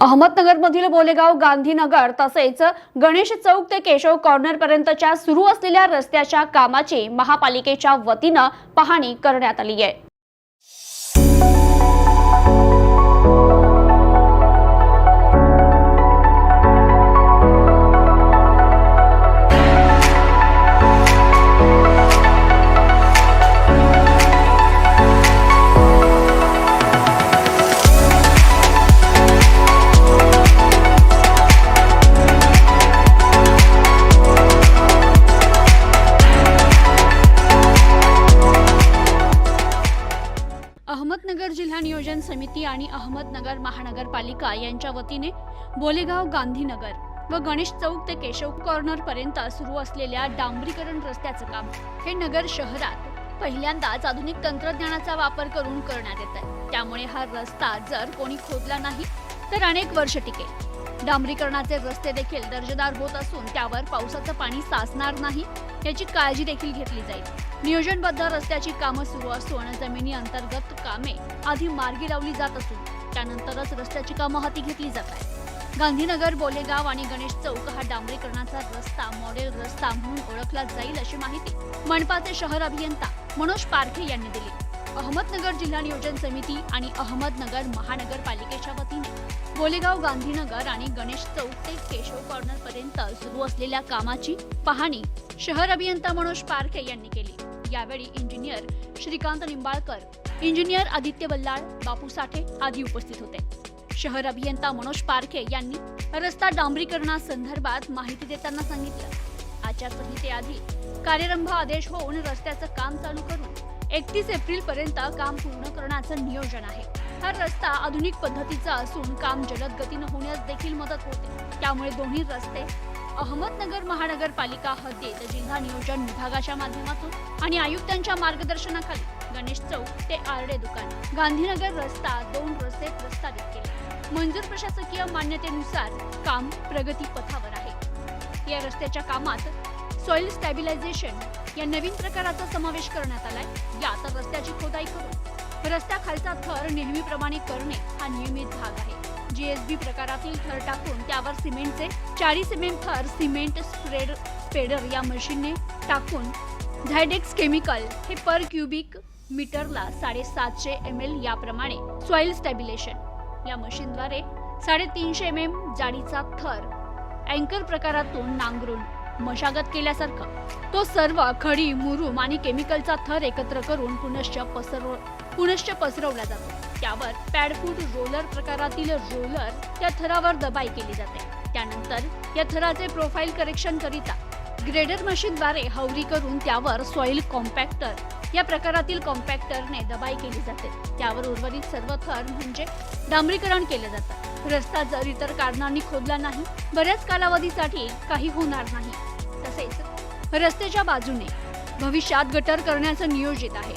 अहमदनगरमधील बोलेगाव गांधीनगर तसेच गणेश चौक ते केशव कॉर्नर पर्यंतच्या सुरू असलेल्या रस्त्याच्या कामाची महापालिकेच्या वतीनं पाहणी करण्यात आली आहे. नियोजन समिती आणि अहमदनगर महानगरपालिका यांच्या वतीने बोलेगाव गांधीनगर व गणेश चौक ते केशव कॉर्नर पर्यंत सुरू असलेल्या डांबरीकरण रस्त्याचं काम हे नगर शहरात पहिल्यांदाच आधुनिक तंत्रज्ञानाचा वापर करून करण्यात येत आहे त्यामुळे हा रस्ता जर कोणी खोदला नाही तर अनेक वर्ष टिकेल. डांबरीकरणाचे रस्ते देखील दर्जेदार होत असून त्यावर पावसाचं पाणी साचणार नाही याची काळजी देखील घेतली जाईल. नियोजनबद्ध रस्त्याची कामं सुरू असून जमिनी अंतर्गत कामे आधी मार्गी लावली जात असून त्यानंतरच रस्त्याची कामं हाती घेतली जात आहेत. गांधीनगर बोलेगाव आणि गणेश चौक हा डांबरीकरणाचा रस्ता मॉडेल रस्ता म्हणून ओळखला जाईल अशी माहिती मनपाचे शहर अभियंता मनोज पारखे यांनी दिली. अहमदनगर जिल्हा नियोजन समिती आणि अहमदनगर महानगरपालिकेच्या वतीने बोलेगाव गांधीनगर आणि गणेश चौक ते केशव कॉर्नर पर्यंत सुरू असलेल्या कामाची पाहणी शहर अभियंता मनोज पारखे यांनी केली. यावेळी इंजिनियर श्रीकांत निंबाळकर इंजिनियर आदित्य बल्लाळ बापू साठे आदी उपस्थित होते. शहर अभियंता मनोज पारखे यांनी रस्ता डांबरीकरणासंदर्भात माहिती देताना सांगितलं. आचारसंहितेआधी कार्यरंभ आदेश होऊन रस्त्याचं काम चालू करून एकतीस एप्रिल पर्यंत काम पूर्ण करण्याचं नियोजन आहे. हा रस्ता आधुनिक पद्धतीचा असून काम जलद गतीनं होण्यास देखील मदत होते. त्यामुळे दोन्ही रस्ते अहमदनगर महानगरपालिका हद्दीत जिल्हा नियोजन विभागाच्या माध्यमातून आणि आयुक्तांच्या मार्गदर्शनाखाली गणेश चौक ते आरडे दुकान गांधीनगर रस्ता दोन रस्ते प्रस्तावित केले. मंजूर प्रशासकीय मान्यतेनुसार काम प्रगती पथावर आहे. या रस्त्याच्या कामात सॉइल स्टॅबिलायझेशन या नवीन प्रकाराचा समावेश करण्यात आलाय. यात रस्त्याची खोदाई करून रस्त्याखालचा थर नेहमीप्रमाणे करणे हा नियमित भाग आहे. जीएसबी प्रकारातील थर टाकून त्यावर सिमेंटचे चाळीस एम एम थर सिमेंट स्प्रेड स्पेडर या मशीनने टाकून झायडेक्स केमिकल हे पर क्युबिक मीटरला साडेसातशे एम एल याप्रमाणे सॉइल स्टॅबिलेशन या मशीनद्वारे साडेतीनशे एम एम जाडीचा थर अँकर प्रकारातून नांगरून मशागत केल्यासारखं. तो सर्व खडी मुरुम आणि केमिकलचा थर एकत्र करून पुनश्च पसरव पुनश्च पसरवला जातो. त्यावर पॅडफूड रोलर प्रकारातील रोलर त्या थरावर दबाई केली जाते. त्यानंतर या थराचे प्रोफाईल करेक्शन करिता ग्रेडर मशीनद्वारे हवरी करून त्यावर सॉइल कॉम्पॅक्टर या प्रकारातील कॉम्पॅक्टरने दबाई केली जाते. त्यावर उर्वरित सर्व थर म्हणजे डांबरीकरण केले जातात रस्ता जर इतर कारणांनी खोदला नाही बऱ्याच कालावधीसाठी काही होणार नाही. तसेच रस्त्याच्या बाजूने भविष्यात गटर करण्याचं नियोजित आहे.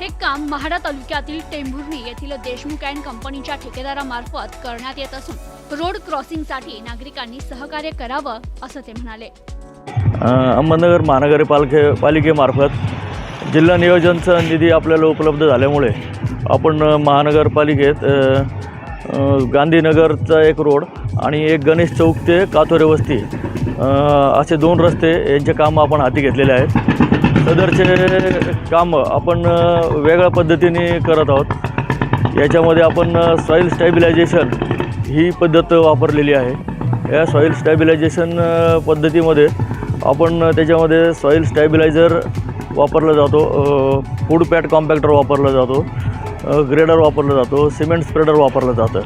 हे काम महाडा तालुक्यातील टेंभुर्णी येथील देशमुख अँड कंपनीच्या ठेकेदारामार्फत करण्यात येत असून रोड क्रॉसिंगसाठी नागरिकांनी सहकार्य करावं असं ते म्हणाले. अहमदनगर महानगरपालिके पालिकेमार्फत जिल्हा नियोजनचा निधी आपल्याला उपलब्ध झाल्यामुळे आपण महानगरपालिकेत गांधीनगरचा एक रोड आणि एक गणेश चौक ते कातोरे वस्ती. असे दोन रस्ते यांचे कामं आपण हाती घेतलेले आहेत. सदरचे कामं आपण वेगळ्या पद्धतीने करत आहोत. याच्यामध्ये आपण सॉईल स्टॅबिलायझेशन ही पद्धत वापरलेली आहे. या सॉईल स्टॅबिलायझेशन पद्धतीमध्ये आपण त्याच्यामध्ये सॉईल स्टॅबिलायझर वापरला जातो फूड पॅट कॉम्पॅक्टर वापरला जातो. ग्रेडर वापरला जातो सिमेंट स्प्रेडर वापरलं जातं.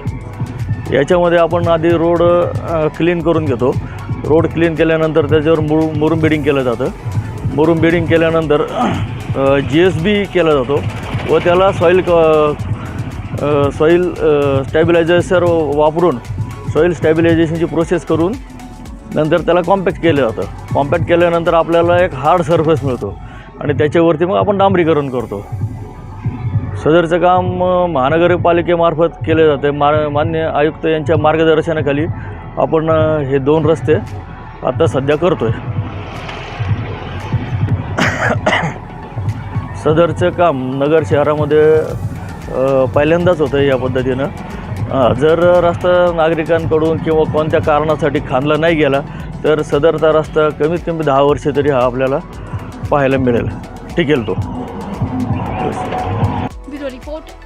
याच्यामध्ये आपण आधी रोड क्लीन करून घेतो. रोड क्लीन केल्यानंतर त्याच्यावर मुरु मुरुम बिडिंग केलं जातं. मुरुम बिडिंग केल्यानंतर जी एस बी केला जातो व त्याला सॉईल सॉईल स्टॅबिलायझर वापरून सॉईल स्टॅबिलायझेशनची प्रोसेस करून नंतर त्याला कॉम्पॅक्ट केलं जातं. कॉम्पॅक्ट केल्यानंतर आपल्याला एक हार्ड सरफेस मिळतो आणि त्याच्यावरती मग आपण डांबरीकरण करतो. सदरचं काम महानगरपालिकेमार्फत केले जाते मा मान्य आयुक्त यांच्या मार्गदर्शनाखाली आपण हे दोन रस्ते आता सध्या करतो आहे सदरचं काम नगर शहरामध्ये पहिल्यांदाच होतं या पद्धतीनं. जर रस्ता नागरिकांकडून किंवा कोणत्या कारणासाठी खांदला नाही गेला तर सदरचा रस्ता कमीत कमी दहा वर्षे तरी हा आपल्याला पाहायला मिळेल. टिकेल तो.